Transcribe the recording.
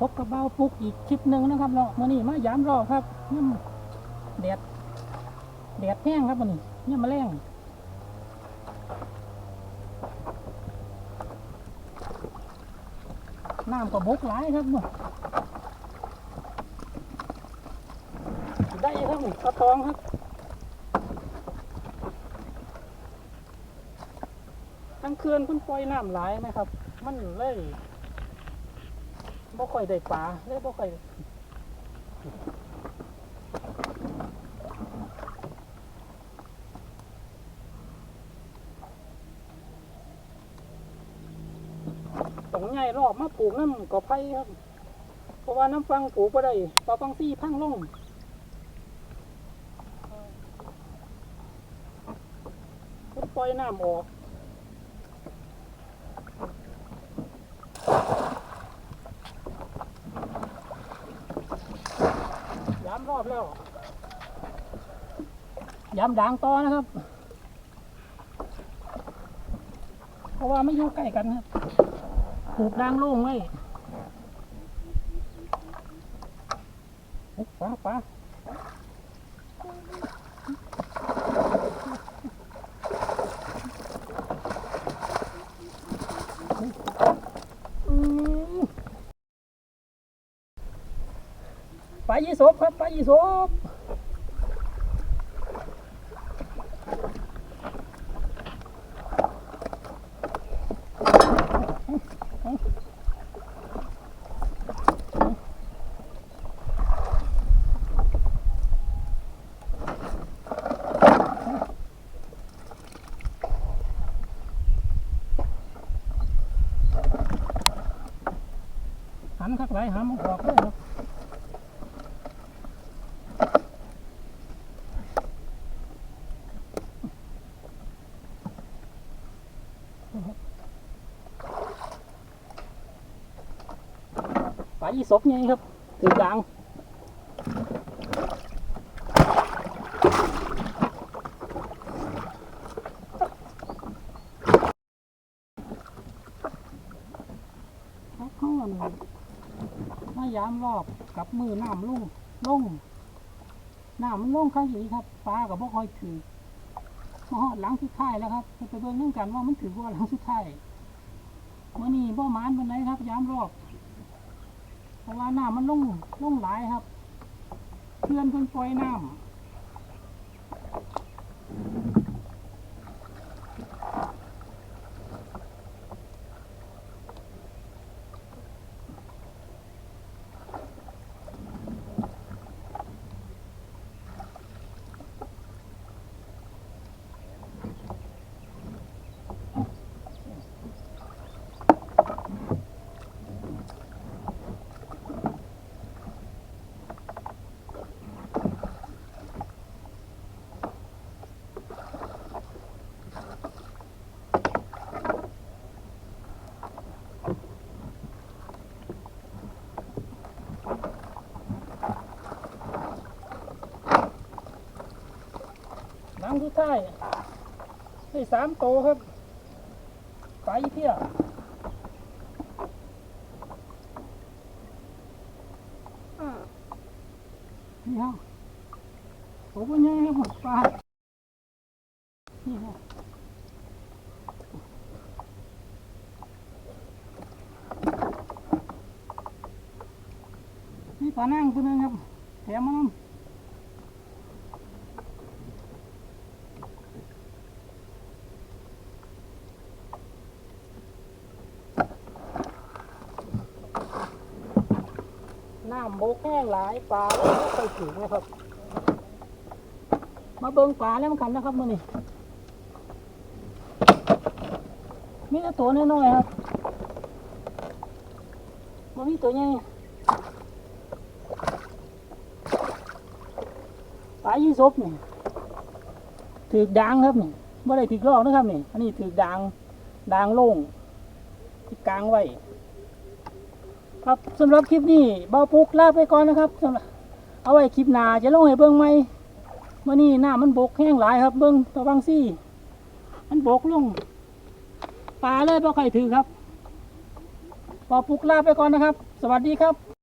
พบกับเบ้าปุกอีกคลิปหนึ่งนะครับเนาะมื่อนี้มายามรอครับเนี่ยแดดแดดแห้งครับมื่อนี้นี่ยมาแรงน้ำก็บกหลายครับเนได้ครับนี่ปลาตองครับทั้งเขื่อนเพิ่นปล่อยน้ำหลายไหมครับ มันเลย บ่ค่อยได้ปลาเลยบ่ค่อยต้องใหญ่รอบมาปลูกน้ำกอไผ่ครับ เพราะว่าน้ำฟังปลูกบ่ได้ปลาฟังซี่พังลงเพิ่นปล่อยน้ำออก ย้ำร อบแล้วย้ำด่างต่อนะครับ เพราะว่าไม่อยู่ใกล้กันครับปลูกด่างโล่งไว้เฮ้ยป้าป้าอืม ปลา ยี่สบครับปลายี่สบหันข้างไรหามันออกเลยครับ ยี่สบไงครับถือดังเขาอนมายามรอบกับมือน้ำลุ่งลุ่งน้ำมันลุ่งข้างอยู่ครับปลากับพวกคอยถือมาฮอดหลังสุดท้ายแล้วครับไปเบิ่งเรื่องกันว่ามันถือว่าหลังสุดท้ายเมื่อนี้บ่หมานวันไหนครับ ยามรอบ เพราะว่าน้ำมันลงลงหลายครับเพื่อนเพิ่นปล่อยน้ำ ท้ายได้สามโตครับไปเที่ยวนี่ครับโอ้โหใหญ่ครับปลานี่ครับนี่ปลานั่งตัวหนึงครับแถมมาน้ำ น้ำโบกแห้งหลายปลาเลยไม่ค่อยถึงนะครับ มาเบิ่งปลาแล้วมันกันนะครับมื่อนี้มีแต่ตัวน้อยๆครับมันมีตัวใหญ่ปลายี่สบนี่ถือดางครับนี่ไม่ได้ถือกลอกนะครับนี่อันนี้ถือดางดางโล่งที่กลางไว้ ครับสำหรับคลิปนี้เบาปุกลาไปก่อนนะครับสำหรับเอาไว้คลิปหน้าจะลงให้เบิ้งไหม่เมื่อนี้หน้ามันบกแห้งหลายครับ เบิ้งตะวังซี่ มันบกลงปลาเลยบ่ค่อยถือครับเบาปุกลาไปก่อนนะครับ สวัสดีครับ